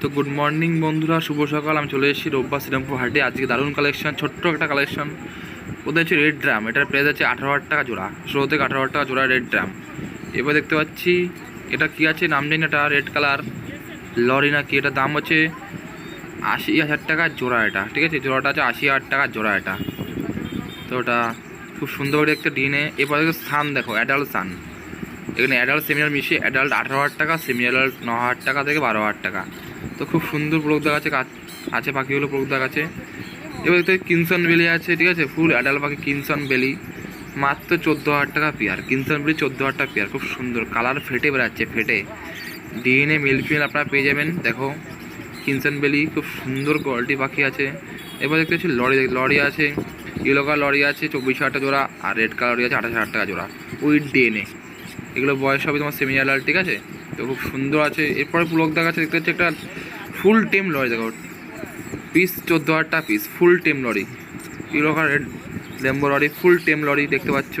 তো good morning বন্ধুরা, শুভ সকাল। আমি চলে এসেছি রোববার শ্রীরামপুর হাটে। আজকে দারুণ কালেকশন ছোট্ট একটা কালেকশন ওদের হচ্ছে রেড ড্রাম এটার প্রাইস আছে আঠারো হাজার টাকা জোড়া। ষোলো থেকে আঠারো হাজার টাকা জোড়া রেড ড্রাম এবার দেখতে পাচ্ছি, এটা কি আছে? নাম জানি এটা রেড কালার লরি না কি, এটার দাম হচ্ছে আশি হাজার টাকা জোড়া এটা। ঠিক আছে? জোড়াটা আছে আশি হাজার টাকা জোড়া এটা। তো ওটা খুব সুন্দর দেখতে এবার দেখো সান দেখো অ্যাডাল্ট সান এখানে অ্যাডাল্ট সেমিনার মিশিয়ে অ্যাডাল্ট আঠারো হাজার টাকা সেমি অ্যাডাল্ট ন হাজার টাকা থেকে বারো হাজার টাকা। তো খুব সুন্দর প্রোডাক্ট দেখা আছে আছে পাখিগুলো প্রোডাক্ট দেখা আছে এবার দেখতে কিনসন বেলি আছে, ঠিক আছে? ফুল অ্যাডাল্ট পাখি কিনসন বেলি মাত্র চোদ্দ হাজার টাকা পেয়ার কিনসন বেলি চোদ্দ হাজার টাকা পেয়ার খুব সুন্দর। কালার ফেটে বেড়াচ্ছে, ফেটে। ডিএনএ মিল ফিমেল আপনারা পেয়ে যাবেন, দেখো। কিনসন বেলি খুব সুন্দর কোয়ালিটি পাখি আছে। এবার দেখতে পাচ্ছি লরি লরি আছে। ইয়েলো কালার লরি আছে, চব্বিশ হাজার টাকা জোড়া। আর রেড কালার লরি আছে, আঠাশ হাজার টাকা জোড়া। উইথ ডিএনএ এগুলো বয়স হবে তোমার সেমি লাল ঠিক আছে? তো খুব সুন্দর আছে। এরপরে ব্লক দেখা আছে দেখতে হচ্ছে একটা ফুল টেম লরি দেখো। পিস চোদ্দ হাজারটা পিস ফুল টেম লরি ইউরোকার লেম্বো লরি ফুল টেম লরি দেখতে পাচ্ছ।